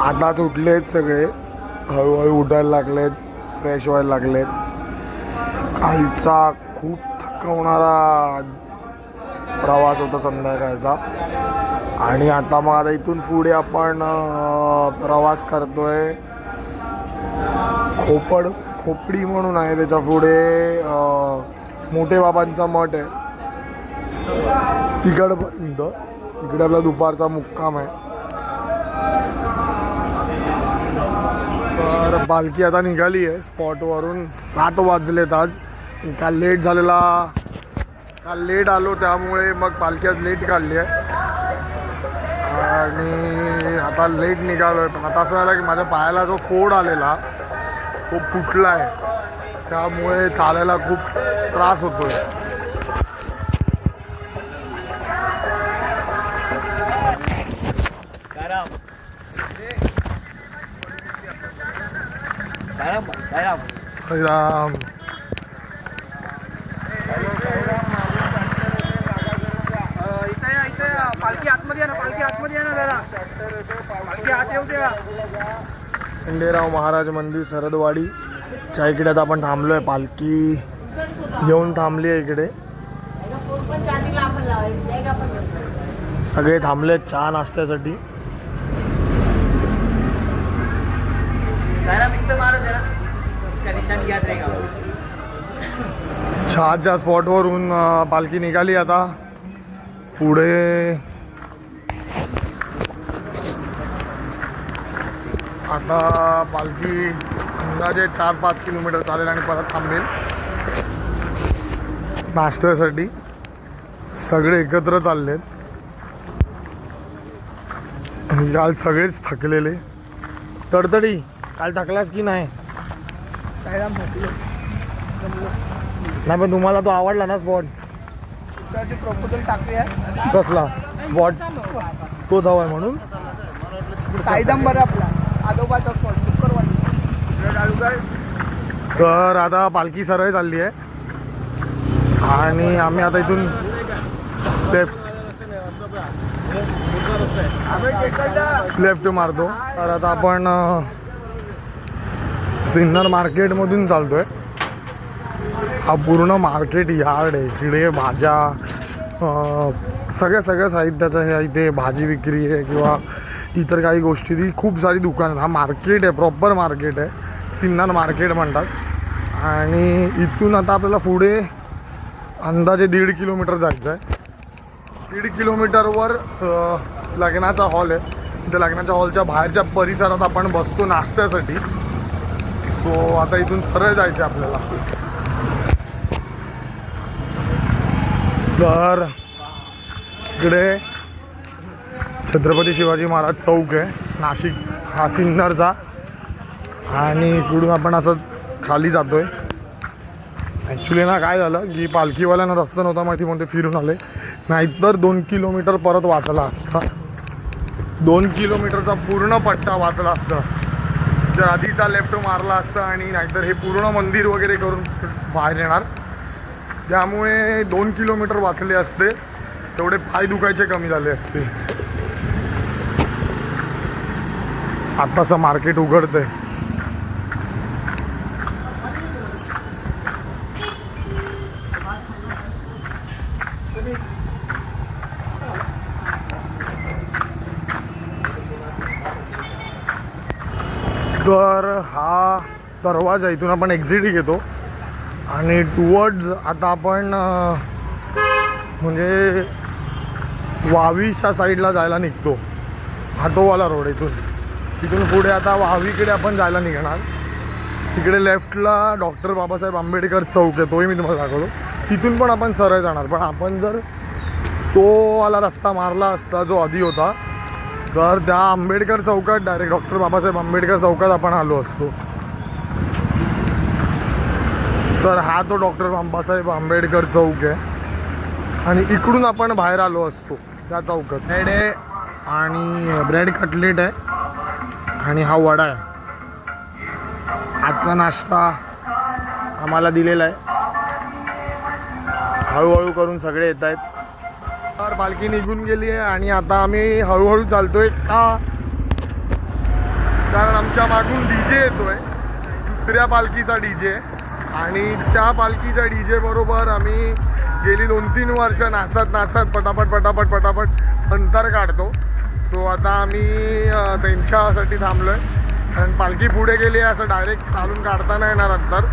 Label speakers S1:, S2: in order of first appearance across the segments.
S1: आताच आहेत सगळे. हळूहळू उठायला लागलेत फ्रेश व्हायला लागलेत. कालचा खूप थकवणारा प्रवास होता संध्याकाळचा. आणि आता मग आता इथून पुढे आपण प्रवास करतोय. खोपड खोपडी म्हणून आहे त्याच्या पुढे मोठे बाबांचा मठ आहे. तिकडपर्यंत इकडे आपला दुपारचा मुक्काम आहे. तर पालखी आता निघाली आहे. स्पॉटवरून सात वाजलेत आज. काल लेट झालेला. काल लेट आलो त्यामुळे मग पालखी आज लेट काढली आहे. आणि आता लेट निघालो आहे पण आता असं झालं की माझ्या पायाला जो फोड आलेला तो फुटला आहे त्यामुळे चालायला खूप त्रास होतो आहे राम
S2: इथं या इथं या पालखी आतमध्ये या ना पालखी आतमध्ये या ना जरा पालखी आत येऊ द्या
S1: खंडेराव महाराज मंदिर सरदवाडी. च्या इकडे आता आपण थांबलोय पालखी येऊन थांबली आहे इकडे. सगळे थांबले चहा नाश्त्यासाठी.
S2: जरा
S1: स्पॉटवरून पालखी निघाली आता पुढे आता पालखी अंदाजे चार पाच किलोमीटर चालेल आणि परत थांबेल. नाश्त्यासाठी सगळे एकत्र चालले काल सगळेच थकलेले. तडतडी काल थकलास की नाही? नाही पण तुम्हाला तो आवडला ना स्पॉट
S2: प्रपोजल टाकूया.
S1: कसला? स्पॉट तोच हवाय म्हणून?
S2: साईदाम बरं आपला. आजोबाचा स्पॉट
S1: तर आता पालखी सरळ चालली आहे. आणि आम्ही आता इथून लेफ्ट लेफ्ट मारतो. तर आता आपण सिन्नर मार्केटमधून चालतो आहे हा पूर्ण मार्केट यार्ड आहे. इकडे भाज्या सगळ्या सगळ्या साहित्याचं हे इथे भाजी विक्री आहे किंवा इतर काही गोष्टी. ती खूप सारी दुकानं आहेत. हा मार्केट आहे प्रॉपर मार्केट आहे. सिन्नर मार्केट म्हणतात. आणि इथून आता आपल्याला पुढे अंदाजे दीड किलोमीटर जायचं आहे दीड किलोमीटरवर लग्नाचा हॉल आहे. त्या लग्नाच्या हॉलच्या बाहेरच्या परिसरात आपण बसतो नाश्त्यासाठी. सो आता इथून सरळ जायचं आहे आपल्याला. तर इकडे छत्रपती शिवाजी महाराज चौक आहे नाशिक हा सिन्नरचा आणि इकडून आपण असं खाली जातोय. ॲक्च्युली ना काय झालं की पालखीवाल्यांना रस्ता नव्हता माहिती म्हणते फिरून आले. नाहीतर दोन किलोमीटर परत वाचला असता. दोन किलोमीटरचा पूर्ण पट्टा वाचला असता. जर आधीचा लेफ्ट मारला असता आणि नाहीतर हे पूर्ण मंदिर वगैरे करून बाहेर येणार. त्यामुळे दोन किलोमीटर वाचले असते. तेवढे पाय दुखायचे कमी झाले असते. आत्ताचं मार्केट उघडतंय. तर हा दरवाजा इथून आपण एक्झिट घेतो. आणि टुवर्ड्स आता आपण म्हणजे वावीच्या साईडला जायला निघतो. हा रोड इथून. तिथून पुढे आता वावीकडे आपण जायला निघणार. तिकडे लेफ्टला डॉक्टर बाबासाहेब आंबेडकर चौक आहे तोही मी तुम्हाला दाखवतो. तिथून पण आपण सरळ जाणार. पण आपण जर तोवाला रस्ता मारला असता जो आधी होता तर त्या आंबेडकर चौकात डायरेक्ट डॉक्टर बाबासाहेब आंबेडकर चौकात आपण आलो असतो. तर हा तो डॉक्टर बाबासाहेब आंबेडकर चौक आहे. आणि इकडून आपण बाहेर आलो असतो त्या चौकात. ब्रेड आहे आणि ब्रेड कटलेट आहे आणि हा वडा आहे. आजचा नाश्ता आम्हाला दिलेला आहे. हळूहळू करून सगळे येत आहेत. तर पालखी निघून गेली आहे आणि आता आम्ही हळूहळू चालतोय का? कारण आमच्या मागून डी जे येतोय. दुसऱ्या पालखीचा डी जे. आणि त्या पालखीच्या डी जे बरोबर आम्ही गेली दोन तीन वर्ष नाचत नाचत पटापट पटापट पटापट अंतर काढतो. सो आता आम्ही त्यांच्यासाठी थांबलो आहे कारण पालखी पुढे गेली आहे असं डायरेक्ट चालून काढता नाही येणार अंतर.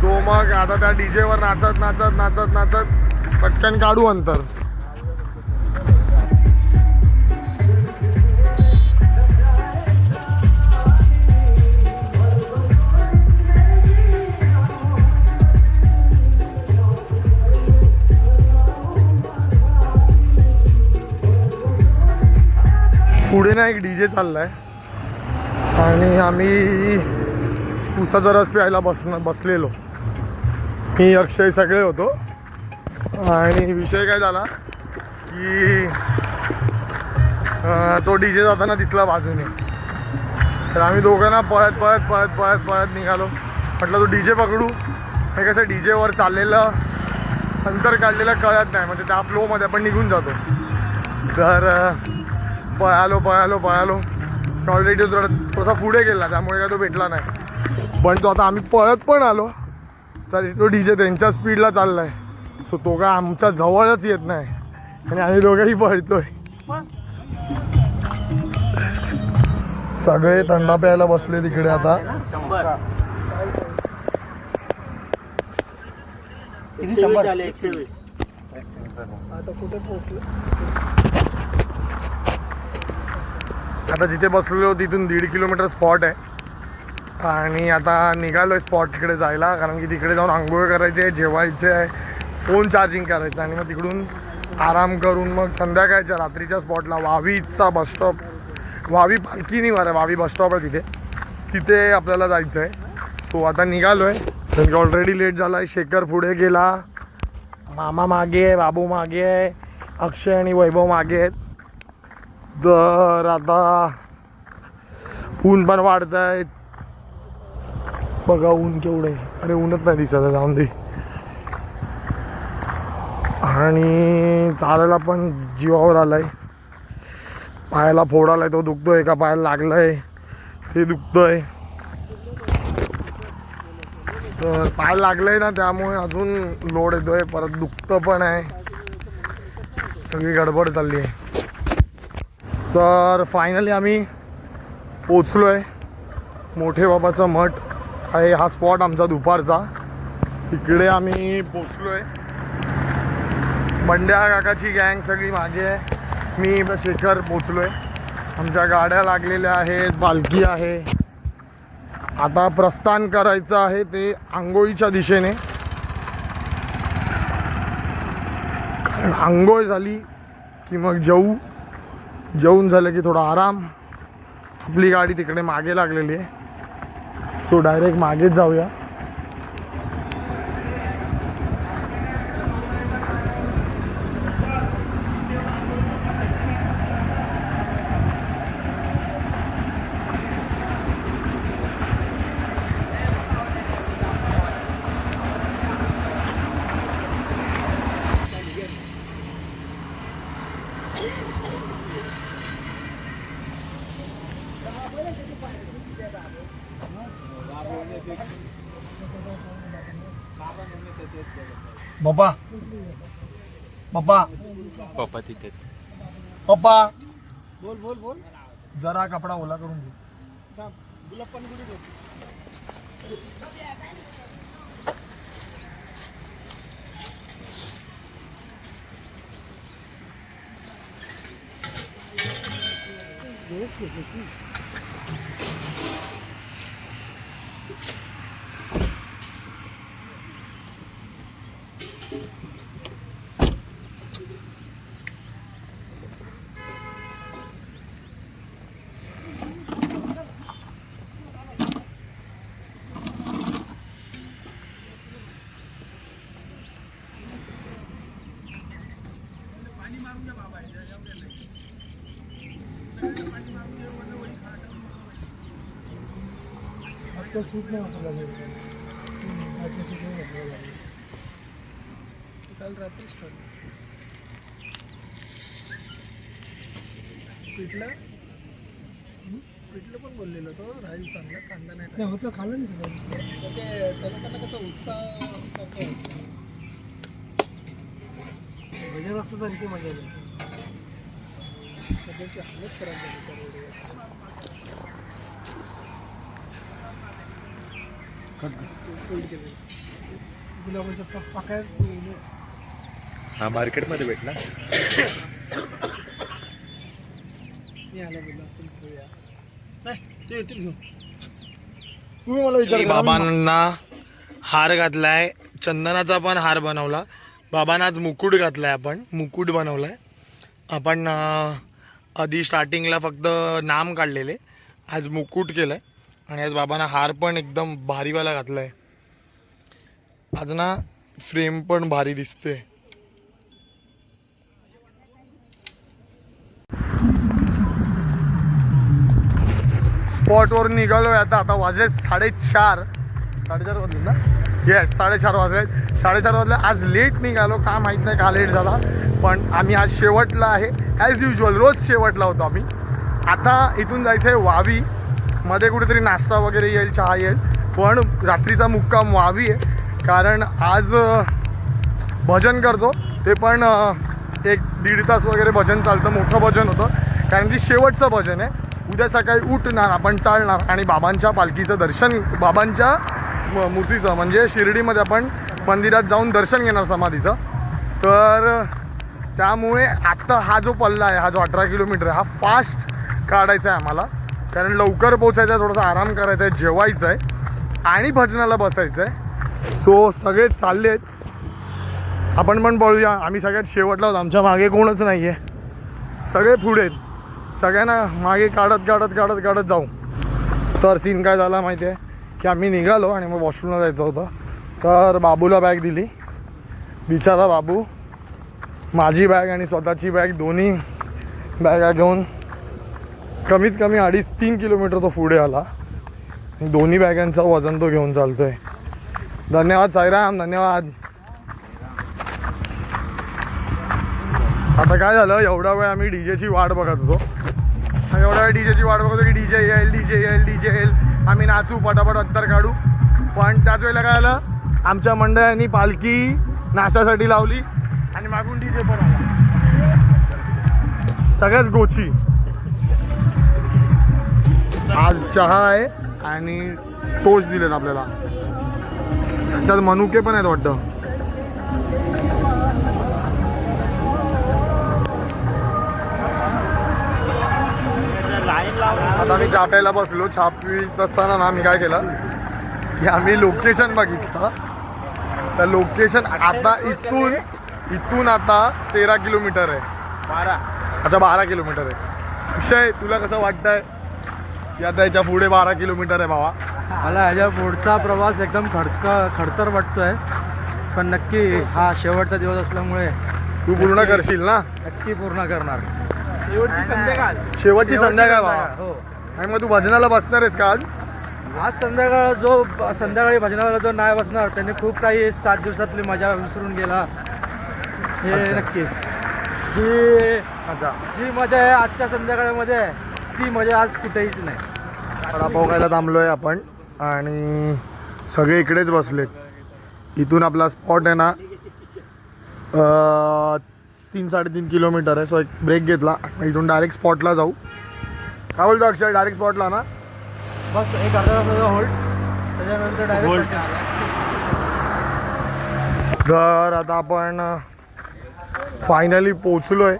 S1: सो मग आता त्या डी जेवर नाचत नाचत नाचत नाचत पटकन काढू अंतर. पुढे ना एक डी जे चाललाय. आणि आम्ही उसाचा रस प्यायला बसन बसलेलो. मी अक्षय सगळे होतो. आणि विषय काय झाला की तो डी जे जाताना दिसला बाजूने. तर आम्ही दोघांना पळत पळत पळत पळत पळत निघालो. म्हटलं तो डी जे पकडू. हे कसं डी जेवर चाललेलं अंतर काढलेलं कळत नाही. म्हणजे त्या फ्लोमध्ये आपण निघून जातो. तर पळालो पळालो पळालो. ऑलरेडी थोडा थोडासा पुढे गेला त्यामुळे काय तो भेटला नाही. पण तो आता आम्ही पळत पण आलो. तर तो डी जे त्यांच्या स्पीडला चाललाय. सो तो काय आमच्या जवळच येत नाही. आणि आम्ही दोघंही पळतोय. सगळे थंडा प्यायला बसले तिकडे आता. आता आता जिथे बसलो तिथून दीड किलोमीटर स्पॉट आहे. आणि आता निघालो आहे स्पॉट तिकडे जायला कारण की तिकडे जाऊन आंघोळ करायची आहे जेवायचे आहे फोन चार्जिंग करायचं आणि मग तिकडून आराम करून मग संध्याकाळच्या रात्रीच्या स्पॉटला वावीचा बसस्टॉप वावी पालखी नाही आहे वावी बसस्टॉप आहे तिथे. तिथे आपल्याला जायचं आहे सो आता निघालो आहे कारण की ऑलरेडी लेट झाला आहे शेखर पुढे गेला. मामा मागे आहे बाबू मागे आहे अक्षय आणि वैभव मागे आहेत. तर आता ऊन पण वाढत आहे बघा ऊन केवढं आहे. अरे ऊनच नाही दिसत आहे, जाऊन दे. आणि चालायला पण जीवावर आलाय. पायाला फोड आलाय तो दुखतोय एका पायाला लागलाय. ते दुखतोय. तर पाय लागलंय ना त्यामुळे अजून लोड येतोय. परत दुखतं पण आहे. सगळी गडबड चालली आहे. तर फायनली आम्ही पोचलो आहे मोठे बाबाचा मठ आहे हा स्पॉट आमचा दुपारचा. तिकडे आम्ही पोचलो आहे बंड्या काकाची गँग सगळी मागे आहे. मी शेखर पोचलो आहे आमच्या गाड्या लागलेल्या आहेत पालखी आहे. आता प्रस्थान करायचं आहे ते आंघोळीच्या दिशेने. कारण आंघोळ झाली की मग जाऊ. जेवून झालं की थोडा आराम. आपली गाडी तिकडे मागे लागलेली आहे. सो डायरेक्ट मागेच जाऊया. पप्पा पप्पा
S3: पप्पा तिथे
S1: पप्पा. बोल बोल बोल. जरा कपडा ओला करून घे. आजकाल सूट नाही वापरला आजच्या सूट नाही वापरला काल रात्री स्टार्ट कुठला पिठलं पण बोललेलं तो राहील चांगलं कांदा नाही
S3: नाही होतं खाल्लं नाही सगळं.
S1: ते त्याला कसं उत्साह
S3: भजन असतं तर इथे मजा येते.
S1: सध्याची हालत खराब
S4: हा मार्केटमध्ये भेटला.
S3: तुम्ही मला विचार
S1: बाबांना हार घातलाय. चंदनाचा पण हार बनवला. बाबांना आज मुकुट घातलाय आपण. मुकुट बनवलाय. आपण आधी स्टार्टिंगला फक्त नाम काढलेले. आज मुकुट केलंय. आणि आज बाबांना हार पण एकदम भारीवाला घातला आहे आज ना फ्रेम पण भारी दिसते. स्पॉटवर निघालोय आता आता वाजले साडेचार. साडेचार वाजले ना? येस साडेचार वाजले साडेचार वाजले आज लेट निघालो का माहीत नाही का लेट झाला. पण आम्ही आज शेवटला आहे. ॲज युजल रोज शेवटला होतो आम्ही. आता इथून जायचं आहे वावी. मध्ये कुठेतरी नाश्ता वगैरे येईल चहा येईल. पण रात्रीचा मुक्काम व्हावी आहे. कारण आज भजन करतो. ते पण एक दीड तास वगैरे भजन चालतं. मोठं भजन होतं. कारण की शेवटचं भजन आहे. उद्या सकाळी उठणार आपण चालणार. आणि बाबांच्या पालखीचं दर्शन बाबांच्या म- मूर्तीचं म्हणजे शिर्डीमध्ये आपण मंदिरात जाऊन दर्शन घेणार समाधीचं. तर त्यामुळे आत्ता हा जो पल्ला आहे हा जो अठरा किलोमीटर आहे हा फास्ट काढायचा आहे आम्हाला. कारण लवकर पोचायचं आहे थोडासा आराम करायचा आहे जेवायचं आहे आणि भजनाला बसायचं आहे सो सगळे चालले आहेत आपण पण पळूया आम्ही सगळ्यात शेवटला आहोत आमच्या मागे कोणच नाही आहे सगळे पुढे आहेत. सगळ्यांना मागे काढत काढत काढत काढत जाऊ. तर सीन काय झाला माहिती आहे की आम्ही निघालो आणि मग वॉशरूमला जायचं होतं. तर बाबूला बॅग दिली. बिचारा बाबू. माझी बॅग आणि स्वतःची बॅग दोन्ही बॅगा घेऊन कमीत कमी अडीच तीन किलोमीटर तो पुढे आला. आणि दोन्ही बॅगांचा वजन तो घेऊन चालतोय. धन्यवाद साईराम धन्यवाद. आता काय झालं एवढा वेळ आम्ही डीजेची वाट बघत होतो. आणि एवढा वेळ डीजेची वाट बघत होतो की डीजे येईल डीजे येईल डीजे येईल. आम्ही नाचू पटापट अंतर काढू. पण त्याच वेळेला काय आलं आमच्या मंडळांनी पालखी नाश्त्यासाठी लावली आणि मागून डीजे पण आला. सगळ्याच गोची. आज चहा आहे आणि टोस्ट दिलेत आपल्याला. त्याच्यात मनुके पण आहेत वाटतं. आता मी चहा प्यायला बसलो पित असताना ना मी काय केलं की आम्ही लोकेशन बघितलं. तर लोकेशन आता इथून इथून आता तेरा किलोमीटर आहे.
S2: बारा.
S1: अच्छा बारा किलोमीटर आहे. अक्षय तुला कसं वाटतंय? की आता याच्यापुढे बारा किलोमीटर आहे भावा.
S3: मला ह्याच्या पुढचा प्रवास एकदम खडका खडतर वाटतोय. पण नक्की हा शेवटचा दिवस असल्यामुळे
S1: तू पूर्ण करशील ना?
S3: नक्की पूर्ण करणार.
S2: शेवटची संध्याकाळ.
S1: शेवटची संध्याकाळ भावा.
S3: हो.
S1: आणि मग तू भजनाला बसणार आहेस का आज?
S3: आज संध्याकाळ जो संध्याकाळी भजनाला जो नाही बसणार त्याने खूप काही सात दिवसातली मजा विसरून गेला. हे. नक्की. जी
S1: अच्छा
S3: जी मजा आहे आजच्या संध्याकाळमध्ये ती मजा आज कुठेहीच नाही.
S1: वडापाव खायला थांबलोय आपण आणि सगळे इकडेच बसलेत. इथून आपला स्पॉट आहे ना अं, तीन साडेतीन किलोमीटर आहे. सो एक ब्रेक घेतला. मग इथून डायरेक्ट स्पॉटला जाऊ. काय बोलतो अक्षय? डायरेक्ट स्पॉटला ना?
S3: बस एक अर्धा तासाचा होल्ड त्याच्यानंतर डायरेक्ट
S1: तर आता आपण फायनली पोचलो आहे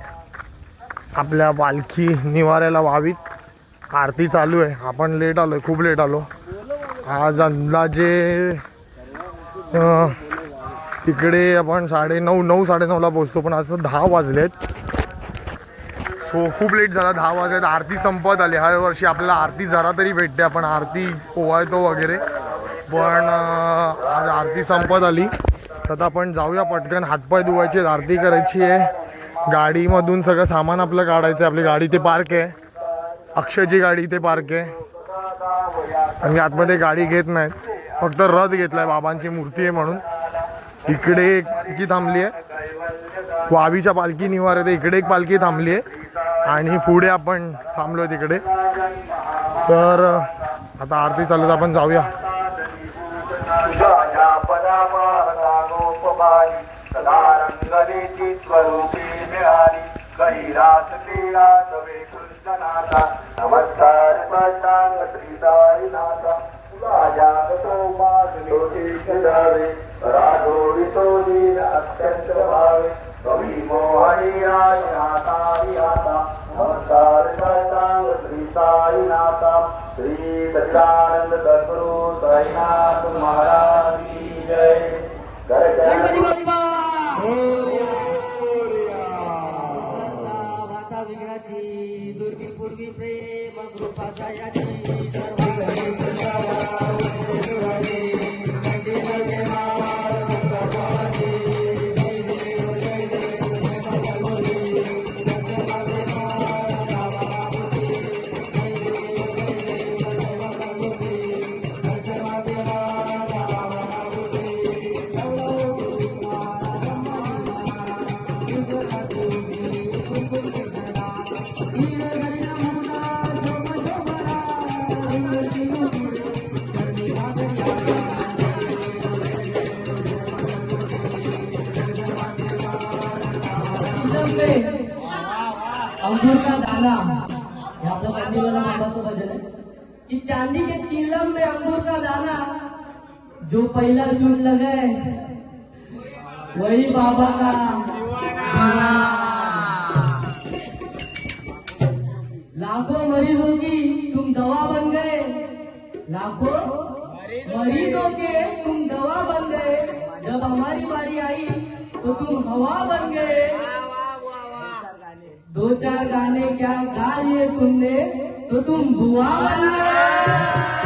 S1: आपल्या पालखी निवाऱ्याला व्हावीत. आरती चालू आहे. आपण लेट आलो आहे खूप लेट आलो. आज अंदाजे तिकडे आपण साडे नऊ नऊ साडेनऊला पोचतो पण असं दहा वाजलेत सो खूप लेट झाला. दहा वाजलेत आरती संपत आली. हर वर्षी आपल्याला आरती जरा तरी भेटते. आपण आरती पोवायतो वगैरे. पण आज आरती संपत आली. तर आपण जाऊया पटकन. हातपाय धुवायचे आरती करायची आहे. गाडीमधून सगळं सामान आपलं काढायचं आहे. आपली गाडी ते पार्क आहे. अक्षयची गाडी इथे पार्क आहे. आणि आतमध्ये गाडी घेत नाहीत. फक्त रथ घेतलाय. बाबांची मूर्ती आहे म्हणून. इकडे एक पालखी थांबली आहे. वावीच्या पालखी निवार आहे. इकडे एक पालखी थांबली आहे. आणि पुढे आपण थांबलोय तिकडे. तर आता आरती चालू आपण जाऊया.
S2: स्वरूप. मिळाली कैलास कृष्ण वेकुंजनाथा नमस्कार.
S5: जो पहला सूट लगाए वही बाबा का लाखों मरीजों की तुम दवा बन गए। लाखों मरीजों के तुम दवा बन गए। जब हमारी बारी आई तो तुम हवा बन गए। दो चार गाने क्या गा लिए तुमने तो तुम बुआ बन गए।